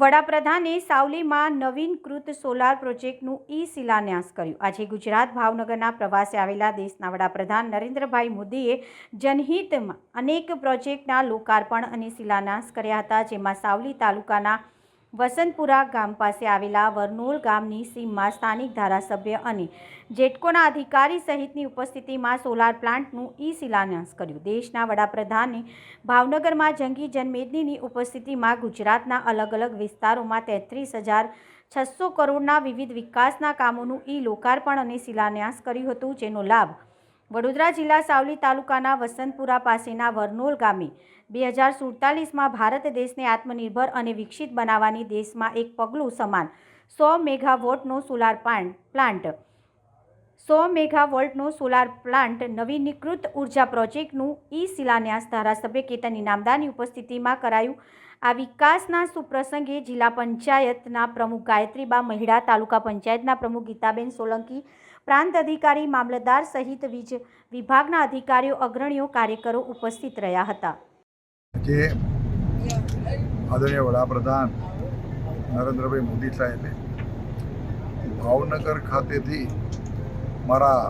વડાપ્રધાને સાવલીમાં નવીનકૃત સોલાર પ્રોજેક્ટનું ઈ શિલાન્યાસ કર્યું. આજે ગુજરાત ભાવનગરના પ્રવાસે આવેલા દેશના વડાપ્રધાન નરેન્દ્રભાઈ મોદીએ જનહિતમાં અનેક પ્રોજેક્ટના લોકાર્પણ અને શિલાન્યાસ કર્યા હતા, જેમાં સાવલી તાલુકાના વસંતપુરા ગામ પાસે આવેલા વરનોલ ગામની સીમમાં સ્થાનિક ધારાસભ્ય અને જેટકોના અધિકારી સહિતની ઉપસ્થિતિમાં સોલાર પ્લાન્ટનું ઈ શિલાન્યાસ કર્યું. દેશના વડાપ્રધાને ભાવનગરમાં જંગી જનમેદનીની ઉપસ્થિતિમાં ગુજરાતના અલગ અલગ વિસ્તારોમાં તેત્રીસ હજાર છસો કરોડના વિવિધ વિકાસના કામોનું ઈ લોકાર્પણ અને શિલાન્યાસ કર્યું હતું, જેનો લાભ વડોદરા જિલ્લા સાવલી તાલુકાના વસંતપુરા પાસેના વરનોલ ગામે બે હજાર સુડતાલીસમાં ભારત દેશને આત્મનિર્ભર અને વિકસિત બનાવવાની દેશમાં એક પગલું સમાન સો મેગાવોટનો સોલાર પ્લાન્ટ. સો મેગાવોલ્ટનો સોલાર પ્લાન્ટ નવીનીકૃત ઊર્જા પ્રોજેક્ટનું ઈ શિલાન્યાસ ધારાસભ્ય કેતન ઇનામદારની ઉપસ્થિતિમાં કરાયું આ વિકાસના સુપ્રસંગે જિલ્લા પંચાયતના પ્રમુખ ગાયત્રીબા મહિડા, તાલુકા પંચાયતના પ્રમુખ ગીતાબેન સોલંકી, પ્રાંત અધિકારી, મામલતદાર સહિત વીજ વિભાગના અધિકારીઓ, અગ્રણીઓ, કાર્યકરો ઉપસ્થિત રહ્યા હતા. આદરણીય વડાપ્રધાન નરેન્દ્રભાઈ મોદી સાહેબે ભાવનગર ખાતેથી મારા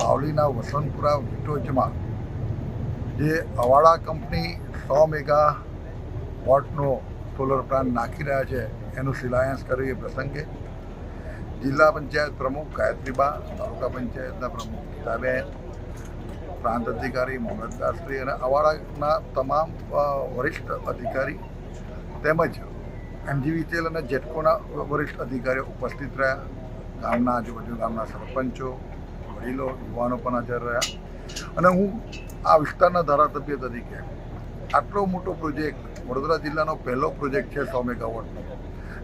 સાવલીના વસંતપુરા વિટોચમાં જે અવાડા કંપની સો મેગા વોટનો સોલર પ્લાન્ટ નાખી રહ્યા છે, એનું શિલાન્યાસ કર્યું એ પ્રસંગે જિલ્લા પંચાયત પ્રમુખ ગાયત્રીબા તાલુકા પંચાયતના પ્રમુખ ગીતાબેન પ્રાંત અધિકારી મામલતદારશ્રી અને અવાડાના તમામ વરિષ્ઠ અધિકારી તેમજ એમજીવીસીએલ અને જેટકોના વરિષ્ઠ અધિકારીઓ ઉપસ્થિત રહ્યા. ગામના આજુબાજુ ગામના સરપંચો, વડીલો, યુવાનો પણ હાજર રહ્યા. અને હું આ વિસ્તારના ધારાસભ્ય તરીકે આટલો મોટો પ્રોજેક્ટ વડોદરા જિલ્લાનો પહેલો પ્રોજેક્ટ છે સો મેગાવોટનો.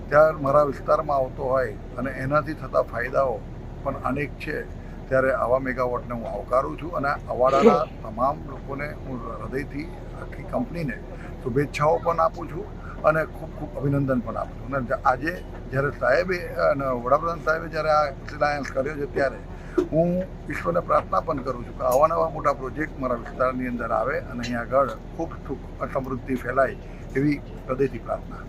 ત્યાં મારા વિસ્તારમાં આવતો હોય અને એનાથી થતા ફાયદાઓ પણ અનેક છે. ત્યારે આવા મેગાવોટને હું આવકારું છું અને અવાડાના તમામ લોકોને હું હૃદયથી આખી કંપનીને શુભેચ્છાઓ પણ આપું છું અને ખૂબ ખૂબ અભિનંદન પણ આપું છું. અને આજે જ્યારે સાહેબે અને વડાપ્રધાન સાહેબે જ્યારે આ શિલાન્યાસ કર્યો છે ત્યારે હું ઈશ્વરને પ્રાર્થના પણ કરું છું કે આવા નવા મોટા પ્રોજેક્ટ મારા વિસ્તારની અંદર આવે અને અહીં આગળ ખૂબ સુખ સમૃદ્ધિ ફેલાય એવી હૃદયથી પ્રાર્થના.